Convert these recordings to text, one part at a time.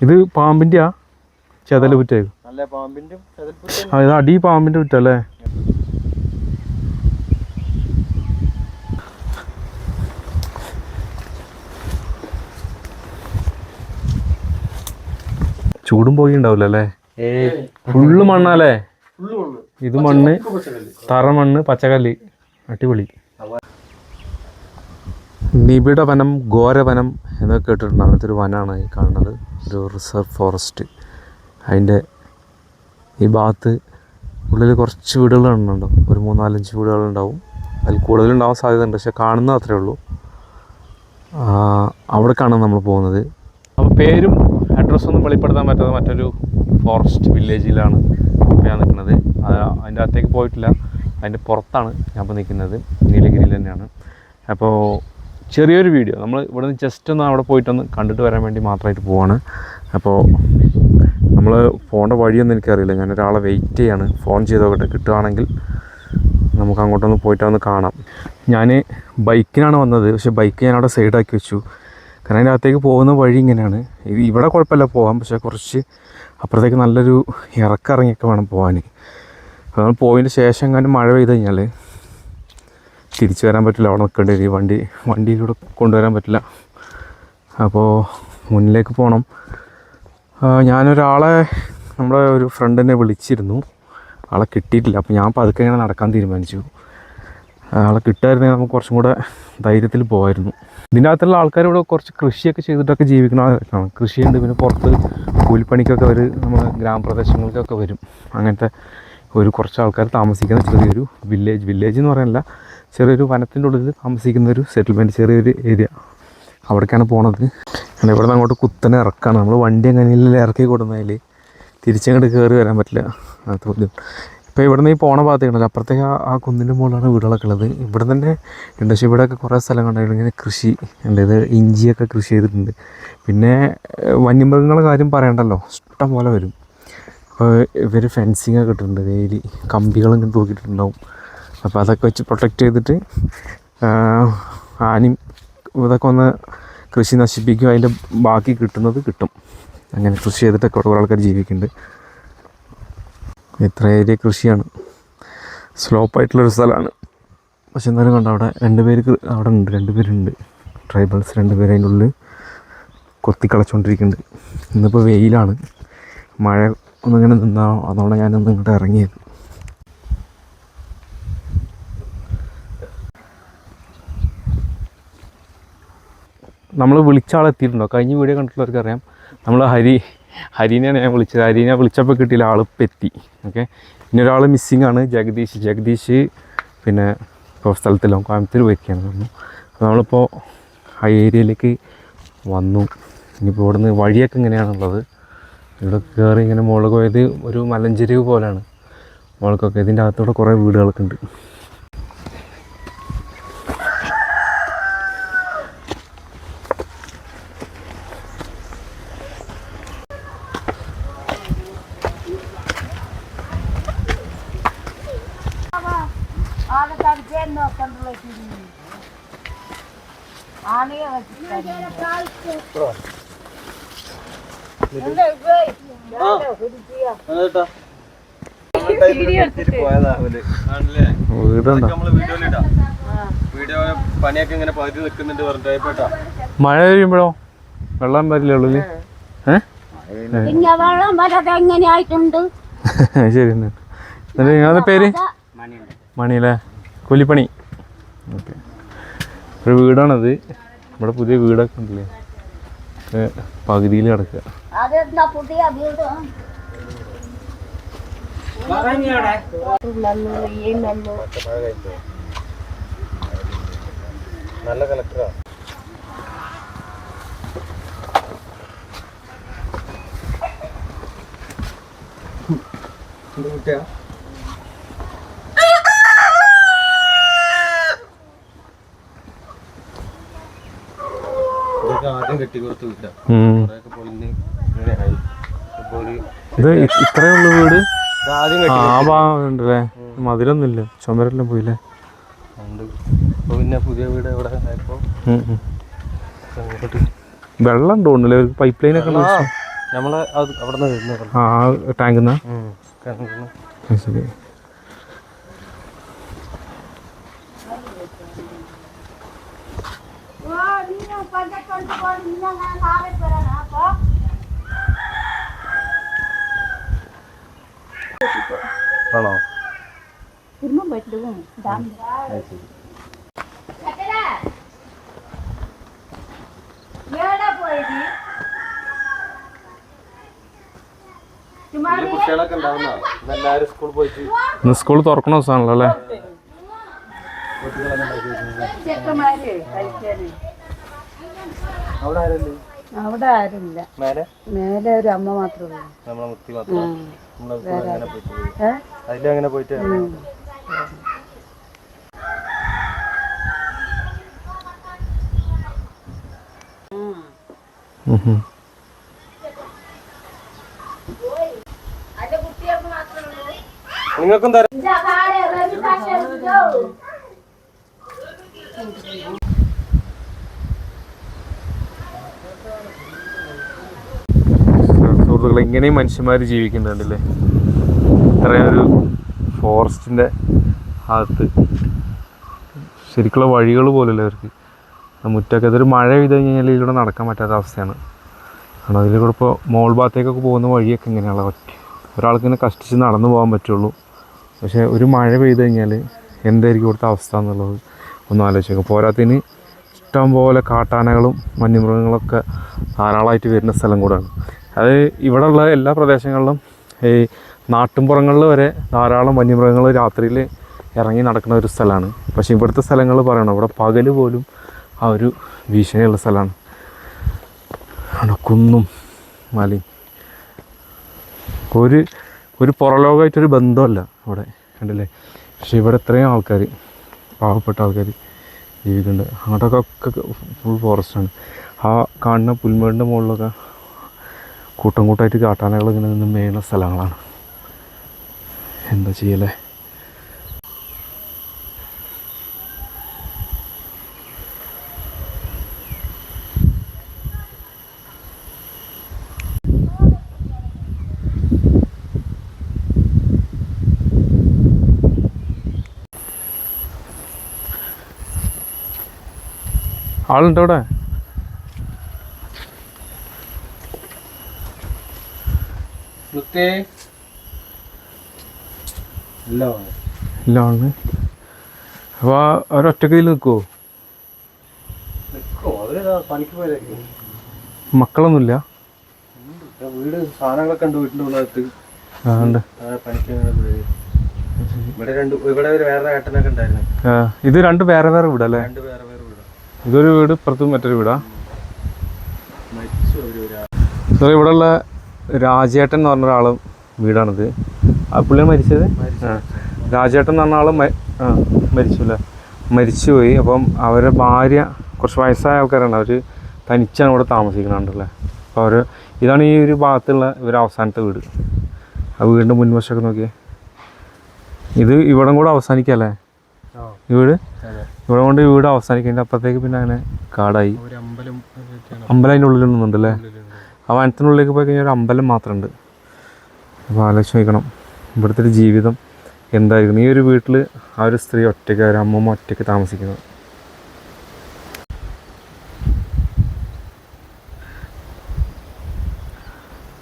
ഇത് പാമ്പിന്റെ ആ. ചെതൽ പാമ്പിന്റെ ആ ഇത് അടി പാമ്പിന്റെ പുറ്റല്ലേ ചൂടും പോയി ഉണ്ടാവില്ല അല്ലേ ഫുള്ള് മണ്ണാലേ ഫുള്ള് മണ്ണ്. ഇത് മണ്ണ് തറ മണ്ണ് പച്ചക്കല്ല്. അടിപൊളി. നിബിഡ വനം ഘോരവനം എന്നൊക്കെ കേട്ടിട്ടുണ്ട്. അങ്ങനത്തെ ഒരു വനമാണ് ഈ കാണുന്നത്. ഒരു റിസർവ് ഫോറസ്റ്റ്. അതിന്റെ ഈ ഭാഗത്ത് ഉള്ളിൽ കുറച്ച് വീടുകൾ ഉണ്ടാവും ഒരു മൂന്നാലഞ്ച് വീടുകളുണ്ടാവും അതിൽ കൂടുതലുണ്ടാവാൻ സാധ്യതയുണ്ട് പക്ഷെ കാണുന്നത് അത്രേ ഉള്ളൂ. അവിടേക്കാണ് നമ്മൾ പോകുന്നത്. അപ്പോൾ പേരും അഡ്രസ്സൊന്നും വെളിപ്പെടുത്താൻ പറ്റാതെ മറ്റൊരു ഫോറസ്റ്റ് വില്ലേജിലാണ് ഞാൻ നിൽക്കുന്നത്. അത് അതിന്റെ അകത്തേക്ക് പോയിട്ടില്ല. അതിന്റെ പുറത്താണ് ഞാൻ ഇപ്പോൾ നിൽക്കുന്നത്. നീലഗിരിയിൽ തന്നെയാണ്. അപ്പോൾ ചെറിയൊരു വീഡിയോ. നമ്മൾ ഇവിടെ നിന്ന് ജസ്റ്റ് ഒന്ന് അവിടെ പോയിട്ടൊന്ന് കണ്ടിട്ട് വരാൻ വേണ്ടി മാത്രമായിട്ട് പോവാണ്. അപ്പോൾ നമ്മൾ പോകേണ്ട വഴിയൊന്നും എനിക്കറിയില്ല. ഞാൻ ഒരാളെ വെയിറ്റ് ചെയ്യാണ്. ഫോൺ ചെയ്ത് നോക്കട്ടെ കിട്ടുകയാണെങ്കിൽ നമുക്ക് അങ്ങോട്ടൊന്ന് പോയിട്ടൊന്ന് കാണാം. ഞാൻ ബൈക്കിനാണ് വന്നത്. പക്ഷേ ബൈക്ക് ഞാൻ അവിടെ സൈഡാക്കി വെച്ചു. കാരണം അതിന്റെ അകത്തേക്ക് പോകുന്ന വഴി ഇങ്ങനെയാണ്. ഇവിടെ കുഴപ്പമില്ല. പോകാം പക്ഷേ കുറച്ച് അപ്പുറത്തേക്ക് നല്ലൊരു ഇറക്കിറങ്ങിയൊക്കെ വേണം പോകാൻ അപ്പോൾ നമ്മൾ പോയതിന് ശേഷം എങ്ങാനും മഴ പെയ്ത് കഴിഞ്ഞാൽ തിരിച്ചു വരാൻ പറ്റില്ല. അവിടെ നിൽക്കേണ്ടി വരും. വണ്ടി വണ്ടിയിലൂടെ കൊണ്ടുവരാൻ പറ്റില്ല. അപ്പോൾ മുന്നിലേക്ക് പോകണം ഞാനൊരാളെ നമ്മുടെ ഒരു ഫ്രണ്ടിനെ വിളിച്ചിരുന്നു. ആളെ കിട്ടിയിട്ടില്ല. അപ്പോൾ ഞാൻ പതുക്കെ ഇങ്ങനെ നടക്കാൻ തീരുമാനിച്ചു. ആളെ കിട്ടായിരുന്നെങ്കിൽ നമുക്ക് കുറച്ചും കൂടെ ധൈര്യത്തിൽ പോകായിരുന്നു ഇതിന്റെ അകത്തുള്ള ആൾക്കാർ ഇവിടെ കുറച്ച് കൃഷിയൊക്കെ ചെയ്തിട്ടൊക്കെ ജീവിക്കുന്ന ആൾക്കാരാണ് കൃഷിയുണ്ട് പിന്നെ പുറത്ത് കൂലിപ്പണിക്കൊക്കെ അവർ നമ്മൾ ഗ്രാമപ്രദേശങ്ങൾക്കൊക്കെ വരും. അങ്ങനത്തെ ഒരു കുറച്ച് ആൾക്കാർ താമസിക്കുന്ന ചെറിയൊരു വില്ലേജ് വില്ലേജ് എന്ന് പറയാനില്ല ചെറിയൊരു വനത്തിന്റെ ഉള്ളിൽ താമസിക്കുന്ന ഒരു സെറ്റിൽമെന്റ് ചെറിയൊരു ഏരിയ അവിടേക്കാണ് പോണത്. അങ്ങനെ ഇവിടെ നിന്ന് അങ്ങോട്ട് കുത്തനെ ഇറക്കാണ്. നമ്മൾ വണ്ടി അങ്ങനെ ഇറക്കി കൊടുക്കുന്നതിൽ തിരിച്ചങ്ങോട്ട് കയറി വരാൻ പറ്റില്ല. അത് ബുദ്ധിമുട്ട് ഇപ്പോൾ ഇവിടെ നിന്ന് ഈ പോണ ഭാഗത്തേക്കണല്ലോ. അപ്പുറത്തേക്ക് ആ ആ കുന്നിന്റെ മുകളിലാണ് വീടുകളൊക്കെ ഉള്ളത്. ഇവിടെ തന്നെ ഉണ്ട് പക്ഷേ ഇവിടെയൊക്കെ കുറേ സ്ഥലം കണ്ടായിരുന്നു ഇങ്ങനെ കൃഷി ഉണ്ട് ഇത് ഇഞ്ചിയൊക്കെ കൃഷി ചെയ്തിട്ടുണ്ട്. പിന്നെ വന്യമൃഗങ്ങളെ കാര്യം പറയണ്ടല്ലോ. ഇഷ്ടം പോലെ വരും. അപ്പോൾ ഇവർ ഫെൻസിങ്ങൊക്കെ ഇട്ടിട്ടുണ്ട്. ഡെയിലി കമ്പികളും ഇങ്ങനെ തൂക്കിയിട്ടുണ്ടാവും. അപ്പോൾ അതൊക്കെ വെച്ച് പ്രൊട്ടക്റ്റ് ചെയ്തിട്ട് ആനി ഇതൊക്കെ ഒന്ന് കൃഷി നശിപ്പിക്കും. അതിന്റെ ബാക്കി കിട്ടുന്നത് കിട്ടും. അങ്ങനെ കൃഷി ചെയ്തിട്ടൊക്കെ കുറേ ആൾക്കാർ ജീവിക്കുന്നുണ്ട്. ഇത്ര ഏരിയ കൃഷിയാണ്. സ്ലോപ്പായിട്ടുള്ളൊരു സ്ഥലമാണ്. പക്ഷെ എന്നാലും കണ്ടോ അവിടെ രണ്ട് പേർക്ക് അവിടെ ഉണ്ട് രണ്ട് പേരുണ്ട്. ട്രൈബൽസ് രണ്ട് പേര് അതിന്റെ ഉള്ളിൽ കൊത്തിക്കളച്ചുകൊണ്ടിരിക്കുന്നുണ്ട് ഇന്നിപ്പോൾ വെയിലാണ്. മഴ ഒന്നിങ്ങനെ നിന്നാ അതുകൊണ്ട് ഞാനൊന്ന് ഇങ്ങോട്ട് ഇറങ്ങിയത്. നമ്മൾ വിളിച്ച ആളെത്തിയിട്ടുണ്ടോ? കഴിഞ്ഞ വീഡിയോ കണ്ടിട്ടുള്ളവർക്ക് അറിയാം നമ്മൾ ഹരി ഹരീനെയാണ് ഞാൻ വിളിച്ചത്. ഹരീനെ വിളിച്ചപ്പോൾ കിട്ടിയില്ല. ആൾ ഇപ്പം എത്തി ഓക്കെ? പിന്നെ ഒരാൾ മിസ്സിങ് ആണ്. ജഗദീഷ്. ജഗദീഷ് പിന്നെ ഇപ്പോൾ സ്ഥലത്തില്ല കോയമ്പത്തൂർ പോയിരിക്കുകയാണ് വന്നു അപ്പോൾ നമ്മളിപ്പോൾ ആ ഏരിയയിലേക്ക് വന്നു. ഇനിയിപ്പോൾ ഇവിടുന്ന് വഴിയൊക്കെ ഇങ്ങനെയാണുള്ളത്. ഇവിടെ കയറി ഇങ്ങനെ മുകളിൽ പോയത് ഒരു മലഞ്ചെരിവ് പോലെയാണ് മുകൾക്കൊക്കെ ഇതിന്റെ അകത്തൂടെ കുറേ വീടുകളൊക്കെ ഉണ്ട് അതേട്ടാ പോയതാ അവർ ആണല്ലേ വീടുണ്ടോ നമ്മൾ വീഡിയോയിലിടാം വീഡിയോ പണിയൊക്കെ ഇങ്ങനെ പകുതി നിൽക്കുന്നുണ്ട് പറഞ്ഞിട്ടാ മഴ കഴിയുമ്പോഴോ വെള്ളം വരില്ലേ ഉള്ളിൽ? ഏഹ് പിന്നെ വെള്ളം വരാതെ എങ്ങനെയായിട്ടുണ്ട്? ശരി എന്നാ. എന്നിട്ട് നിങ്ങളുടെ പേര്? മണിയല്ലേ? കൂലിപ്പണി. ഓക്കെ. ഒരു വീടാണത്. ഇവിടെ പുതിയ വീടൊക്കെ ഉണ്ടല്ലേ? പകുതിയിൽ കിടക്കുക. അതെന്താ പുതിയ വീട്? നല്ല കലക്ടറാ. കുട്ടിയാ? ആദ്യം കെട്ടി കൊടുത്ത് വിട്ടാ ഇത് ഇ- ഇത്രയേ ഉള്ളൂ വീട്? ആ ഭാഗം ഉണ്ടല്ലേ മതിലൊന്നുമില്ല. ചുമരെല്ലാം പോയില്ലേ? പിന്നെ പുതിയ വീട്. വെള്ളം ഉണ്ടോ ഒരു പൈപ്പ് ലൈൻ ഒക്കെ ആ അവിടെ നിന്ന് വരുന്ന വെള്ളം. ആ ടാങ്കിൽ നിന്നാ ഉം. കിണറിന്ന്. ശരി. ആണോ പറ്റും ഡാം അത് ശരി ഈ കുട്ടികളൊക്കെ ഉണ്ടാവുന്ന? എല്ലാവരും സ്കൂളിൽ പോയിട്ട്. ഇന്ന് സ്കൂൾ തുറക്കണ ദിവസമാണല്ലോ അല്ലേ? ചെക്കന്മാര് കഴിക്കാന്. അവിടെ ആരല്ലേ അവിടെ ആരുമില്ല. മേലെ? മേലെ ഒരു അമ്മ മാത്രമേ നമ്മളെ മുത്തി മാത്രം? അതിലങ്ങനെ പോയിട്ട് ഉം, ഉം. നിങ്ങൾക്കും തരാം. സുഹൃത്തുക്കളെ ഇങ്ങനെയും മനുഷ്യന്മാർ ജീവിക്കുന്നുണ്ടല്ലേ? ഇത്രയൊരു ഫോറസ്റ്റിന്റെ അകത്ത്. ശരിക്കുള്ള വഴികൾ പോലല്ലേ അവർക്ക്. മുറ്റൊക്കെ ഇതൊരു മഴ പെയ്ത് കഴിഞ്ഞാൽ ഇതിലൂടെ നടക്കാൻ പറ്റാത്ത അവസ്ഥയാണ്. കാരണം അതിൽ കൂടെ ഇപ്പോൾ മോൾ ഭാഗത്തേക്കൊക്കെ പോകുന്ന വഴിയൊക്കെ ഇങ്ങനെയുള്ള പറ്റി ഒരാൾക്ക് ഇങ്ങനെ കഷ്ടിച്ച് നടന്നു പോകാൻ പറ്റുള്ളൂ. പക്ഷേ ഒരു മഴ പെയ്ത് കഴിഞ്ഞാൽ എന്തായിരിക്കും ഇവിടുത്തെ അവസ്ഥ എന്നുള്ളത് ഒന്ന് ആലോചിച്ചു പോരാത്തിന് ഇഷ്ടം പോലെ കാട്ടാനകളും വന്യമൃഗങ്ങളൊക്കെ ധാരാളമായിട്ട് വരുന്ന സ്ഥലം കൂടാണ്. അത് ഇവിടെയുള്ള എല്ലാ പ്രദേശങ്ങളിലും ഈ നാട്ടിൻപുറങ്ങളിൽ വരെ ധാരാളം വന്യമൃഗങ്ങൾ രാത്രിയിൽ ഇറങ്ങി നടക്കുന്ന ഒരു സ്ഥലമാണ്. പക്ഷേ ഇവിടുത്തെ സ്ഥലങ്ങൾ പറയണം. ഇവിടെ പകൽ പോലും ആ ഒരു ഭീഷണിയുള്ള സ്ഥലമാണ്. ആണ് കുന്നും മലയും. ഒരു ഒരു പുറലോകമായിട്ടൊരു ബന്ധമല്ല ഇവിടെ. കണ്ടില്ലേ? പക്ഷെ ഇവിടെ ഇത്രയും ആൾക്കാർ പാവപ്പെട്ട ആൾക്കാർ ജീവിക്കുന്നുണ്ട്. അങ്ങോട്ടൊക്കെ ഒക്കെ ഫുൾ ഫോറസ്റ്റാണ് ആ കാണുന്ന പുൽമേടിന്റെ മുകളിലൊക്കെ കൂട്ടം കൂട്ടമായിട്ട് കാട്ടാനകൾ ഇങ്ങനെ നിന്ന് മേയുന്ന സ്ഥലങ്ങളാണ്. എന്താ ചെയ്യലേ? ആളുണ്ടോ അവിടെ? മുത്തേ ആളിന് അപ്പോൾ അവരൊറ്റക്ക് ഇതിൽ നിൽക്കുമോ മക്കളൊന്നുമില്ല? വീട് സാധനങ്ങളൊക്കെ ഉണ്ട് വീട്ടിന്റെ ഉണ്ട്. ഇവിടെ രണ്ട് ഇവിടെ വേറെ ഏട്ടനൊക്കെ ഉണ്ടായിരുന്നു. ആ, ഇത് രണ്ട് വേറെ വേറെ വീടല്ലേ രണ്ട് വേറെ വേറെ വീടാ. ഇതൊരു വീട് ഇപ്പുറത്തും മറ്റൊരു വീടാ. സാർ ഇവിടെ ഉള്ള രാജേട്ടൻ എന്ന് പറഞ്ഞ ഒരാളും വീടാണിത്. ആ പുള്ളി മരിച്ചത്? ആ. രാജേട്ടൻ എന്ന് പറഞ്ഞ ആൾ ആ മരിച്ചു അല്ലേ മരിച്ചുപോയി. അപ്പം അവരുടെ ഭാര്യ കുറച്ച് വയസ്സായ ആൾക്കാരാണ്. അവർ തനിച്ചാണ് ഇവിടെ താമസിക്കുന്നുണ്ടല്ലേ അപ്പോൾ അവർ ഇതാണ് ഈ ഒരു ഭാഗത്തുള്ള ഇവർ അവസാനത്തെ വീട്. ആ വീടിന്റെ മുൻവശമൊക്കെ നോക്കിയേ. ഇത് ഇവിടം കൂടെ അവസാനിക്കല്ലേ? ഈ വീട്? ഇവിടെ കൊണ്ട് ഈ വീട് അവസാനിക്കും അതിന്റെ അപ്പുറത്തേക്ക് പിന്നെ അങ്ങനെ കാടായി. അമ്പലം അതിന്റെ ഉള്ളിലൊന്നുണ്ടല്ലേ. ആ വനത്തിനുള്ളിലേക്ക് പോയി കഴിഞ്ഞാൽ ഒരു അമ്പലം മാത്രമുണ്ട്. അപ്പോൾ ആലോചിച്ച് നോക്കണം ഇവിടുത്തെ ഒരു ജീവിതം എന്തായിരിക്കും? ഈ ഒരു വീട്ടിൽ ആ ഒരു സ്ത്രീ ഒറ്റയ്ക്ക് ഒരു അമ്മമ്മ ഒറ്റയ്ക്ക് താമസിക്കുന്നത്?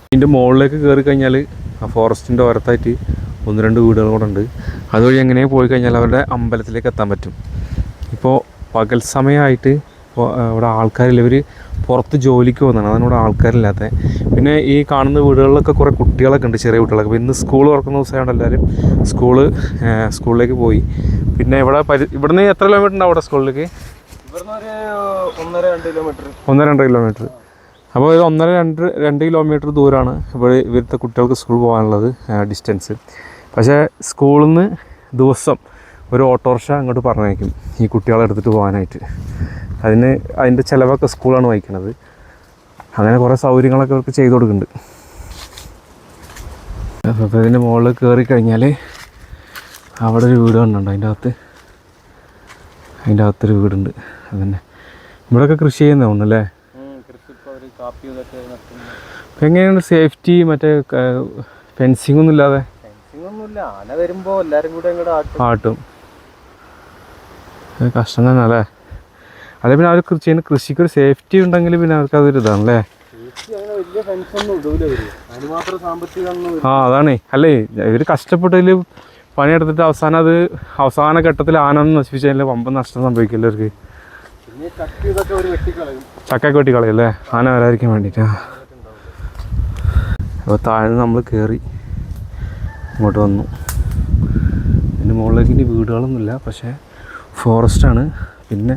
ഇതിന്റെ മുകളിലേക്ക് കയറി കഴിഞ്ഞാൽ ആ ഫോറസ്റ്റിന്റെ ഓരത്തായിട്ട് ഒന്ന് രണ്ട് വീടുകൾ കൂടെ ഉണ്ട്. അതുവഴി എങ്ങനെ പോയി കഴിഞ്ഞാൽ അവരുടെ അമ്പലത്തിലേക്ക് എത്താൻ പറ്റും. ഇപ്പോൾ പകൽ സമയമായിട്ട് ഇവിടെ ആൾക്കാരില്ല. ഇവർ പുറത്ത് ജോലിക്ക് പോകുന്നതാണ്. അതിനോട് ആൾക്കാരില്ലാത്ത. പിന്നെ ഈ കാണുന്ന വീടുകളിലൊക്കെ കുറേ കുട്ടികളൊക്കെ ഉണ്ട് ചെറിയ കുട്ടികളൊക്കെ. അപ്പോൾ ഇന്ന് സ്കൂൾ തുറക്കുന്ന ദിവസമായതുകൊണ്ട് എല്ലാവരും സ്കൂൾ സ്കൂളിലേക്ക് പോയി. പിന്നെ ഇവിടെ പരി ഇവിടുന്ന് എത്ര കിലോമീറ്റർ ഉണ്ടാവും അവിടെ സ്കൂളിലേക്ക്? ഇവിടുന്ന് ഒരു ഒന്നര രണ്ട് കിലോമീറ്റർ ഒന്നര രണ്ട് കിലോമീറ്റർ അപ്പോൾ ഇത് ഒന്നര രണ്ട് രണ്ട് കിലോമീറ്റർ ദൂരമാണ് ഇവിടെ ഇവിടുത്തെ കുട്ടികൾക്ക് സ്കൂൾ പോകാനുള്ളത് ഡിസ്റ്റൻസ് പക്ഷേ സ്കൂളിൽ നിന്ന് ദിവസം ഒരു ഓട്ടോറിക്ഷ അങ്ങോട്ട് പറഞ്ഞയക്കും ഈ കുട്ടികളെ എടുത്തിട്ട് പോകാനായിട്ട്. അതിന് അതിന്റെ ചിലവൊക്കെ സ്കൂളാണ് വഹിക്കുന്നത് അങ്ങനെ കുറേ സൗകര്യങ്ങളൊക്കെ അവർക്ക് ചെയ്തു കൊടുക്കുന്നുണ്ട്. അപ്പോൾ ഇതിന്റെ മുകളിൽ കയറി കഴിഞ്ഞാൽ അവിടെ ഒരു വീട് കണ്ടുണ്ട് അതിന്റെ അകത്ത് അതിന്റെ അകത്തൊരു വീടുണ്ട്. അതന്നെ. ഇവിടെയൊക്കെ കൃഷി ചെയ്യുന്ന തോന്നുന്നല്ലേ? കൃഷി ഇപ്പോൾ ഒരു കാപ്പി ഇതൊക്കെ നട്ടുന്നു അപ്പം എങ്ങനെയാണ് സേഫ്റ്റി മറ്റേ ഫെൻസിംഗ് ഒന്നും ഇല്ലാതെ? ഫെൻസിങ് ആന വരുമ്പോൾ എല്ലാവരും കൂടെ അങ്ങോട്ട് ആട്ടും. ആട്ടും. കഷ്ടം തന്നെ അല്ലേ അല്ലെ പിന്നെ അവർ കൃഷി ചെയ്യുന്ന കൃഷിക്ക് ഒരു സേഫ്റ്റി ഉണ്ടെങ്കിൽ പിന്നെ അവർക്ക് അതൊരു ഇതാണല്ലേ ആ അതാണ്. അല്ലേ ഇവർ കഷ്ടപ്പെട്ടതിൽ പണിയെടുത്തിട്ട് അവസാനം അത് അവസാന ഘട്ടത്തിൽ ആനന്ന് നശിപ്പിച്ചു നശിപ്പിച്ച് കഴിഞ്ഞാൽ വമ്പൻ നഷ്ടം സംഭവിക്കില്ല അവർക്ക്? ഒരു വെട്ടിക്കളയും. അല്ലേ? ആന വരാതിരിക്കാൻ വേണ്ടിട്ടാ. അപ്പോൾ താഴെ നമ്മൾ കയറി ഇങ്ങോട്ട് വന്നു. ഇതിന്റെ മുകളിലേക്ക് ഇനി വീടുകളൊന്നുമില്ല പക്ഷേ ഫോറസ്റ്റാണ് പിന്നെ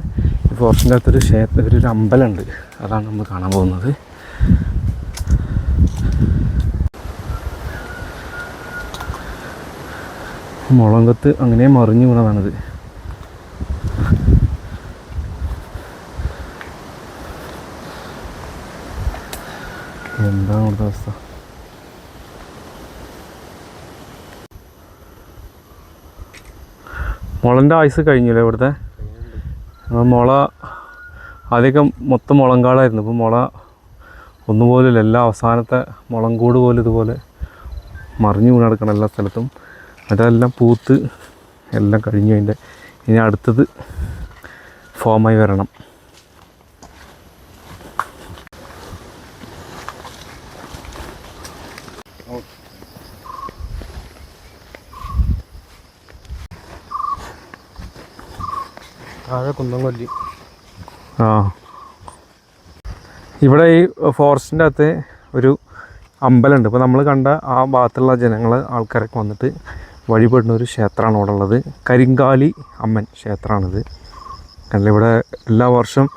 ഈ ഫോറസ്റ്റിന്റെ അകത്തൊരു ക്ഷേത്ര ഒരു അമ്പലമുണ്ട്. അതാണ് നമ്മൾ കാണാൻ പോകുന്നത്. മുളങ്കത്ത് അങ്ങനെ മറിഞ്ഞു വീണതാണിത്. എന്താണ് ഇവിടുത്തെ അവസ്ഥ? മുളന്റെ ആയുസ് കഴിഞ്ഞില്ലേ ഇവിടുത്തെ? മുള ആദ്യമൊക്കെ മൊത്തം മുളങ്കാടായിരുന്നു. ഇപ്പോൾ മുള ഒന്നുപോലില്ല എല്ലാ അവസാനത്തെ മുളങ്കൂട് പോലും ഇതുപോലെ മറിഞ്ഞു വീണ് കിടക്കണം എല്ലാ സ്ഥലത്തും. അതെല്ലാം പൂത്ത് എല്ലാം കഴിഞ്ഞു അതിന്റെ ഇനി അടുത്തത് ഫോമായി വരണം. താഴെ കുന്നംകൊല്ലി ആ. ഇവിടെ ഈ ഫോറസ്റ്റിന്റെ അകത്ത് ഒരു അമ്പലമുണ്ട്. ഇപ്പോൾ നമ്മൾ കണ്ട ആ ഭാഗത്തുള്ള ജനങ്ങൾ ആൾക്കാരൊക്കെ വന്നിട്ട് വഴിപെടുന്ന ഒരു ക്ഷേത്രമാണ് ഇവിടെ ഉള്ളത്. കരിങ്കാലി അമ്മൻ ക്ഷേത്രമാണിത്. കാരണം ഇവിടെ എല്ലാ വർഷം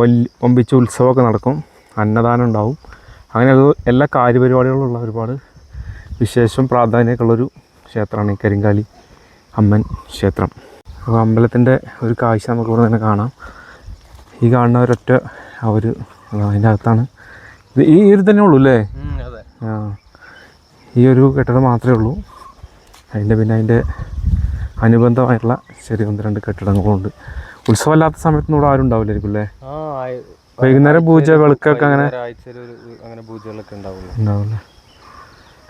വലിയ ഒമ്പിച്ച് ഉത്സവമൊക്കെ നടക്കും. അന്നദാനം ഉണ്ടാവും. അങ്ങനെ എല്ലാ കാര്യപരിപാടികളുള്ള ഒരുപാട് വിശേഷം പ്രാധാന്യമൊക്കെ ഉള്ളൊരു ക്ഷേത്രമാണ് ഈ കരിങ്കാലി അമ്മൻ ക്ഷേത്രം. അപ്പോൾ അമ്പലത്തിന്റെ ഒരു കാഴ്ച നമുക്ക് ഇവിടെ തന്നെ കാണാം. ഈ കാണുന്ന ഒരൊറ്റ ആ ഒരു അതിന്റെ അകത്താണ്. ഈ ഒരു തന്നെ ഉള്ളൂ അല്ലേ? ആ. ഈ ഒരു കെട്ടിടം മാത്രമേ ഉള്ളൂ. അതിന്റെ പിന്നെ അതിന്റെ അനുബന്ധമായിട്ടുള്ള ചെറിയ ഒന്ന് രണ്ട് കെട്ടിടങ്ങളുണ്ട്. ഉത്സവമല്ലാത്ത സമയത്തൊന്നും ഇവിടെ ആരും ഉണ്ടാവില്ലായിരിക്കും അല്ലേ? വൈകുന്നേരം പൂജ വിളക്കൊക്കെ അങ്ങനെ ഉണ്ടാവില്ലേ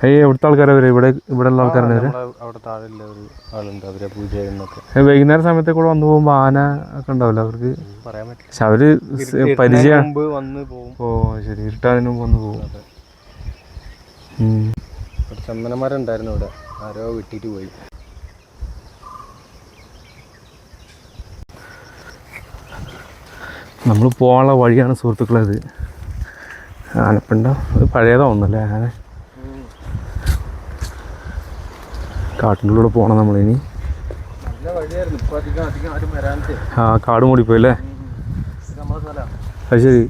ഏയ് എവിടുത്തെ ആൾക്കാരെ വരെ ഇവിടെ ഇവിടെ ഉള്ള ആൾക്കാരാണ് വരെ അവിടെ ഒരു ആളുണ്ട് അവരെ പൂജ ചെയ്യുന്നൊക്കെ. വൈകുന്നേരം സമയത്തേക്ക് കൂടെ വന്നു പോകുമ്പോൾ ആന ഒക്കെ ഉണ്ടാവില്ല അവർക്ക്? പറയാൻ പറ്റില്ല. പക്ഷെ അവർ പരിചയം വന്ന് പോകും. ഓ ശരി. ഇരുട്ടാതിന് മുമ്പ് വന്നു പോകും. ഒരു ഇവിടെ. ആരോ വിട്ടിട്ട് പോയി. നമ്മൾ പോകാനുള്ള വഴിയാണ് സുഹൃത്തുക്കളത് ആനപ്പിണ്ടം. പഴയതാവുന്നല്ലേ ആന കാട്ടിന്റെ ഉള്ളിലൂടെ പോകണം നമ്മളിനി അധികം ആരും ആ കാട് മൂടിപ്പോയി അല്ലേ? അത് ശരി.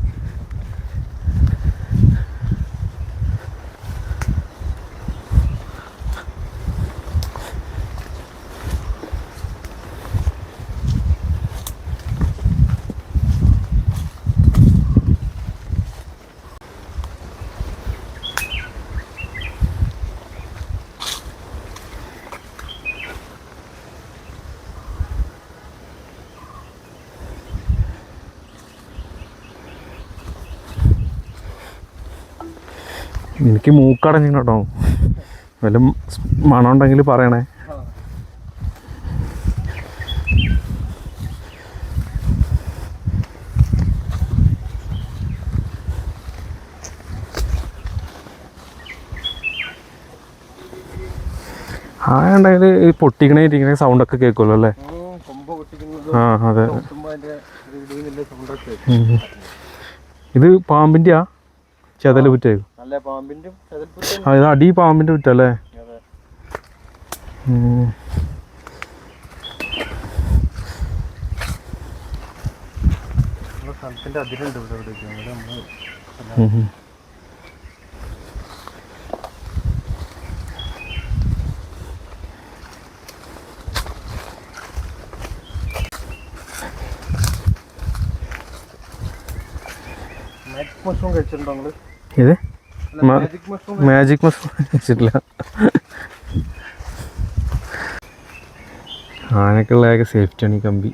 എനിക്ക് മൂക്കടഞ്ഞു കേട്ടോ വല്ല മണം ഉണ്ടെങ്കിൽ പറയണേ. ആ ഉണ്ടെങ്കിൽ ഈ പൊട്ടിക്കണേ സൗണ്ട് സൗണ്ടൊക്കെ കേൾക്കുമല്ലോ അല്ലേ? ആ അതെ. ഇത് പാമ്പിന്റെയാ ചെതൽ കുറ്റായിരുന്നു പാമ്പിന്റെ ഇത് അടി പാമ്പിന്റെ അതെ. ഉം. നമ്മുടെ സ്ഥലത്തിന്റെ അതിരുണ്ട് ഇവിടെ. മഷ്റൂം കഴിച്ചിട്ടുണ്ടോ നിങ്ങൾ? ഇത് മാജിക് മഷ്റൂം വെച്ചിട്ടില്ല. ആനക്കുള്ള സേഫ്റ്റി സേഫ്റ്റിയാണ് ഈ കമ്പി.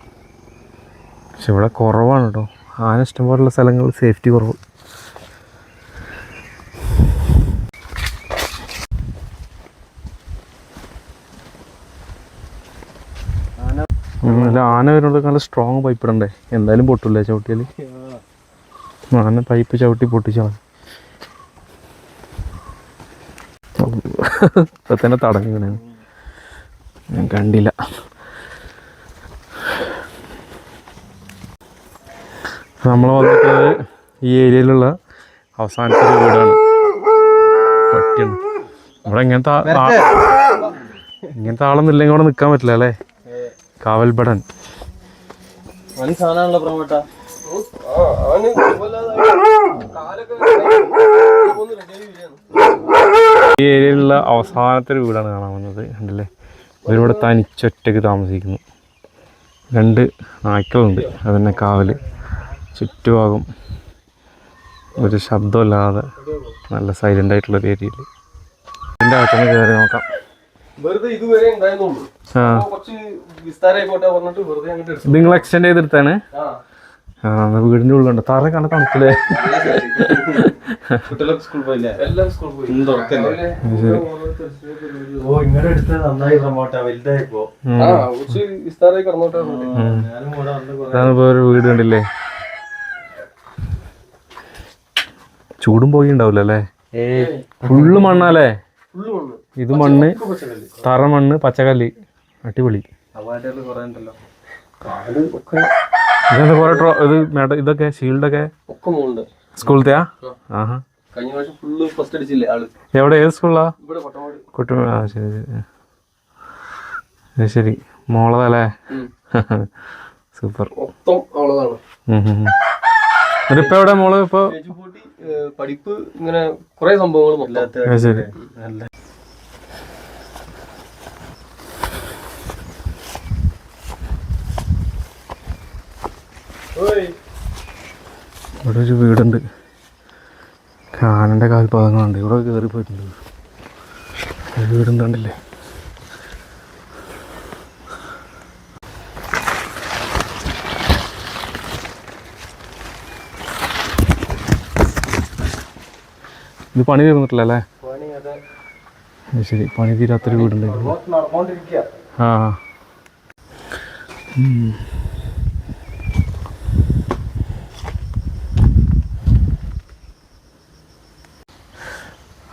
പക്ഷെ ഇവിടെ കുറവാണ് കേട്ടോ. ആന ഇഷ്ടംപോലുള്ള സ്ഥലങ്ങളിൽ സേഫ്റ്റി കുറവ്. അല്ല ആന വരുന്നത് നല്ല സ്ട്രോങ് പൈപ്പ് ഇടണ്ടേ? എന്തായാലും പൊട്ടില്ലേ ചവിട്ടിയാൽ ആന പൈപ്പ് ചവിട്ടി പൊട്ടിച്ചാൽ ഇപ്പൊ തന്നെ തടഞ്ഞു വീണേ ഞാൻ കണ്ടില്ല. നമ്മൾ വന്നിട്ടുള്ളത് ഈ ഏരിയയിലുള്ള അവസാനത്തെ ഒരു വീടാണ്. പട്ടിയാണ്. ഇവിടെ ഇങ്ങനത്തെ ഇങ്ങനത്തെ ആളൊന്നും ഇല്ലെങ്കിൽ ഇവിടെ നിൽക്കാൻ പറ്റില്ല അല്ലേ? കാവൽബടൻ സാധനമാണല്ലോ ഈ ഏരിയയിലുള്ള അവസാനത്തെ ഒരു വീടാണ് കാണാൻ വന്നത്. കണ്ടില്ലേ? ഇവരിവിടെ തനിച്ചൊറ്റയ്ക്ക് താമസിക്കുന്നു. രണ്ട് നായ്ക്കളുണ്ട്. അതന്നെ കാവൽ ചുറ്റുഭാഗം ഒരു ശബ്ദമില്ലാതെ നല്ല സൈലന്റ് ആയിട്ടുള്ള ഒരു ഏരിയയിൽ ഇതിന്റെ അകത്തുനിന്ന് കയറി നോക്കാം. വെറുതെ ഇതുവരെ ഉണ്ടായിരുന്നുള്ളൂ. കുറച്ച് വിസ്താരമായിക്കോട്ടെ പറഞ്ഞിട്ട് വെറുതെ ഇത് നിങ്ങൾ എക്സ്റ്റെൻഡ് ചെയ്തെടുത്താണ് ആ വീടിന്റെ ഉള്ളുണ്ട് തറ കണ്ട തണുപ്പില്ലേ? ഒരു വീട് കണ്ടില്ലേ? ചൂടും പോയി ഉണ്ടാവില്ല അല്ലേ? ഫുള്ള് മണ്ണല്ലേ? മണ്ണ്. ഇത് മണ്ണ് തറ മണ്ണ് പച്ചക്കല്ല്. അടിപൊളി. അവാർഡുകൾ കുറെ ഉണ്ടല്ലോ. ഒക്കെ ഇതെന്താ കുറെ ട്രോ ഇത് മേഡ ഇതൊക്കെ ഷീൽഡൊക്കെ ഒക്കെ മുകളുണ്ട് സ്കൂളത്തെയാ ആഹാ. കഴിഞ്ഞ പ്രാവശ്യം ഫുള്ള് ഫസ്റ്റ് അടിച്ചില്ലേ ആൾ? എവിടെ ഏത് സ്കൂളാ ഇവിടെ പട്ടമാട് കുട്ടി ആ ശരി ശരി. മോളതല്ലേ. സൂപ്പർ. മൊത്തം അവളതാണ്. എന്നിട്ടിപ്പോ എവിടെ മോൾ ഇപ്പൊ? പഠിപ്പ് ഇങ്ങനെ കുറെ സംഭവങ്ങൾ മൊത്തം. ശരി. ഇവിടെ ഒരു വീടുണ്ട്. കാനന്റെ കാൽപാദങ്ങളുണ്ട് ഇവിടെ കയറി പോയിട്ടുണ്ട്. വീടുണ്ട് കണ്ടില്ലേ? ഇത് പണി തീർന്നിട്ടില്ല അല്ലേ? ശരി. പണി തീരാത്തൊരു വീടുണ്ട്. ആ.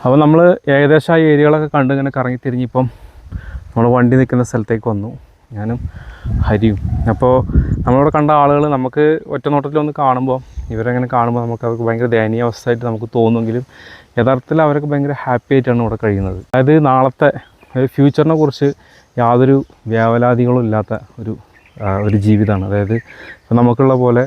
അപ്പോൾ നമ്മൾ ഏകദേശം ആ ഏരിയകളൊക്കെ കണ്ട് ഇങ്ങനെ കറങ്ങി തിരിഞ്ഞിപ്പം നമ്മൾ വണ്ടി നിൽക്കുന്ന സ്ഥലത്തേക്ക് വന്നു. ഞാനും ഹരിയും. അപ്പോൾ നമ്മളിവിടെ കണ്ട ആളുകൾ നമുക്ക് ഒറ്റ നോട്ടത്തിൽ ഒന്ന് കാണുമ്പോൾ ഇവരങ്ങനെ കാണുമ്പോൾ നമുക്ക് അവർക്ക് ഭയങ്കര ദയനീയ അവസ്ഥയായിട്ട് നമുക്ക് തോന്നുമെങ്കിലും യഥാർത്ഥത്തിൽ അവരൊക്കെ ഭയങ്കര ഹാപ്പി ആയിട്ടാണ് ഇവിടെ കഴിയുന്നത്. അതായത് നാളത്തെ ഫ്യൂച്ചറിനെ കുറിച്ച് യാതൊരു വ്യാവലാതികളും ഇല്ലാത്ത ഒരു ഒരു ജീവിതമാണ്. അതായത് നമുക്കുള്ള പോലെ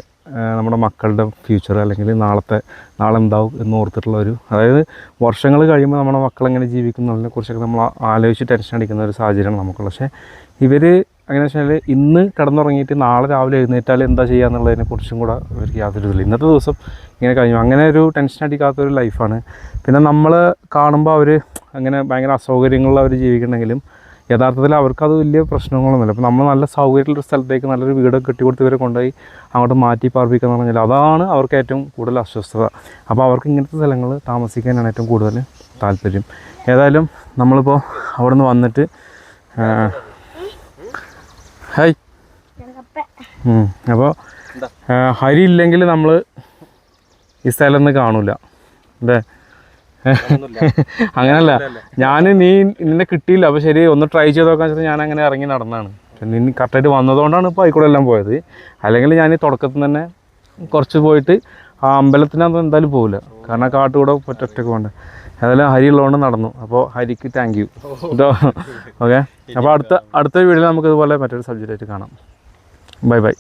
നമ്മുടെ മക്കളുടെ ഫ്യൂച്ചർ അല്ലെങ്കിൽ നാളത്തെ നാളെ എന്താവും എന്ന് ഓർത്തിട്ടുള്ള ഒരു അതായത് വർഷങ്ങൾ കഴിയുമ്പോൾ നമ്മുടെ മക്കൾ എങ്ങനെ ജീവിക്കുന്നതിനെ കുറിച്ചൊക്കെ നമ്മൾ ആലോചിച്ച് ടെൻഷൻ അടിക്കുന്ന ഒരു സാഹചര്യമാണ് നമുക്കുള്ളത്. പക്ഷേ ഇവർ അങ്ങനെ വെച്ചാൽ ഇന്ന് കിടന്നുറങ്ങിയിട്ട് നാളെ രാവിലെ എഴുന്നേറ്റാൽ എന്താ ചെയ്യുക എന്നുള്ളതിനെ കുറിച്ചും കൂടെ അവർക്ക് യാതൊരു ഇതില്ല ഇന്നത്തെ ദിവസം ഇങ്ങനെ കഴിഞ്ഞു. അങ്ങനെ ഒരു ടെൻഷൻ അടിക്കാത്ത ഒരു ലൈഫാണ് പിന്നെ നമ്മൾ കാണുമ്പോൾ അവർ അങ്ങനെ ഭയങ്കര അസൗകര്യങ്ങളിൽ അവർ ജീവിക്കണമെങ്കിലും യഥാർത്ഥത്തിൽ അവർക്കത് വലിയ പ്രശ്നങ്ങളൊന്നുമില്ല. അപ്പോൾ നമ്മൾ നല്ല സൗകര്യമുള്ള സ്ഥലത്തേക്ക് നല്ലൊരു വീടൊക്കെ കെട്ടിക്കൊടുത്ത് ഇവരെ കൊണ്ടുപോയി അങ്ങോട്ട് മാറ്റി പാർപ്പിക്കുക എന്ന് പറഞ്ഞാൽ അതാണ് അവർക്ക് ഏറ്റവും കൂടുതൽ അസ്വസ്ഥത. അപ്പോൾ അവർക്ക് ഇങ്ങനത്തെ സ്ഥലങ്ങൾ താമസിക്കാനാണ് ഏറ്റവും കൂടുതൽ താല്പര്യം. ഏതായാലും നമ്മളിപ്പോൾ അവിടെ നിന്ന് വന്നിട്ട് ഹൈ. അപ്പോൾ ഹരി ഇല്ലെങ്കിൽ നമ്മൾ ഈ സ്ഥലം ഒന്നും കാണൂല. അല്ലേ? അങ്ങനല്ല. ഞാൻ നീ നിന്നെ കിട്ടിയില്ല. അപ്പോൾ ശരി ഒന്ന് ട്രൈ ചെയ്ത് നോക്കാൻ വെച്ചാൽ ഞാൻ അങ്ങനെ ഇറങ്ങി നടന്നാണ്. നീ കറക്റ്റായിട്ട് വന്നതുകൊണ്ടാണ് ഇപ്പോൾ ആയിക്കൂടെ എല്ലാം പോയത്. അല്ലെങ്കിൽ ഞാൻ ഈ തുടക്കത്തിൽ തന്നെ കുറച്ച് പോയിട്ട് ആ അമ്പലത്തിനകത്ത് എന്തായാലും പോകില്ല കാരണം ആ കാട്ടുകൂടെ ഒറ്റൊറ്റൊക്കെ പോകണ്ട. ഏതായാലും ഹരി ഉള്ളതുകൊണ്ട് നടന്നു. അപ്പോൾ ഹരിക്ക് താങ്ക് യു കേട്ടോ ഓക്കെ അപ്പോൾ അടുത്ത അടുത്ത വീഡിയോയിൽ നമുക്ക് ഇതുപോലെ മറ്റൊരു സബ്ജക്റ്റ് ആയിട്ട് കാണാം. Bye bye